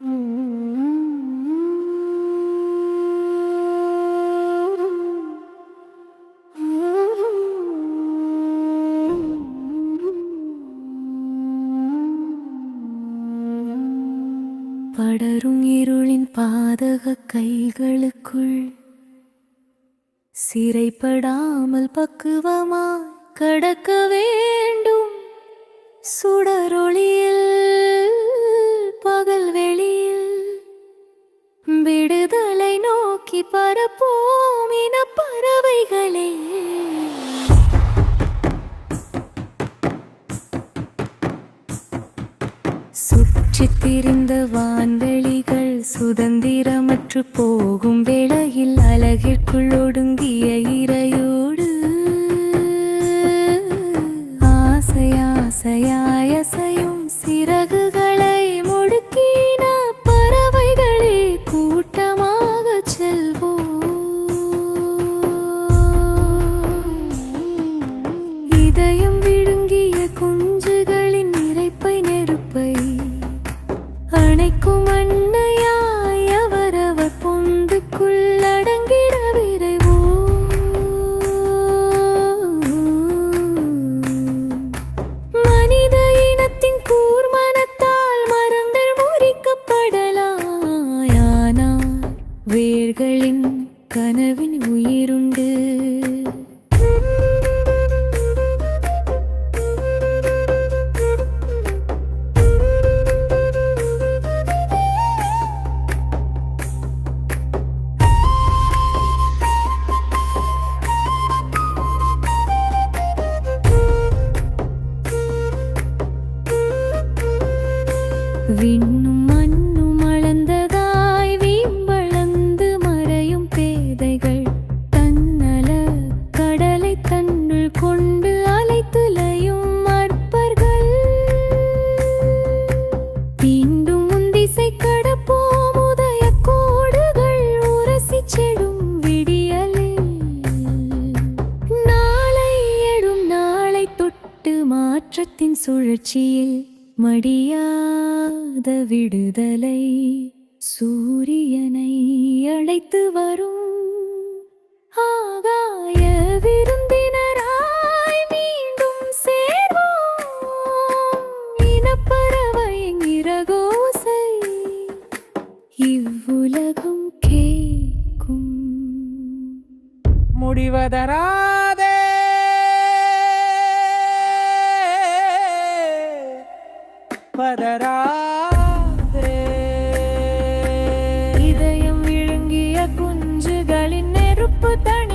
படரும் இருளின் பாதக கைகளுக்குள் சிறைப்படாமல் பக்குவமாய் கடக்க வேண்டும். சுடரொளிய நோக்கி பரப்போம் இன பறவைகளே. சுற்றித் திரிந்த வான்வெளிகள் சுதந்திரமற்று போகும் வேளையில் அழகிற்குள் ஒடுங்கிய இறையோடு பொந்துக்குள் அடங்கிட விரைவோ? மனித இனத்தின் கூர்மனத்தால் மரங்கள் முறிக்கப்படலாம் வேர்களின் கனவின் உயிருண்டு விண்ணும் மண்ணும் அளந்ததாய் வீம்பளந்து மறையும் பேதைகள். தன்னல கடலை தன்னுள் கொண்டு அலைத்துலையும் அற்பர்கள். மீண்டும் முந்திசை கடப்போம் உதய கோடுகள் உரசி செடும் விடியலில். நாளை எடும் நாளை தொட்டு மாற்றத்தின் சுழற்சியில் மடியாத விடுதலை சூரியனை அழைத்து வரும். ஆகாய விருந்தினராய் மீண்டும் சேர்வோம். இனப்பறவை இறகோசை இவ்வுலகம் கேட்கும். முடிவதரா பதராதே இதயம் விழுங்கிய குஞ்சுகளின் நெருப்பு தன்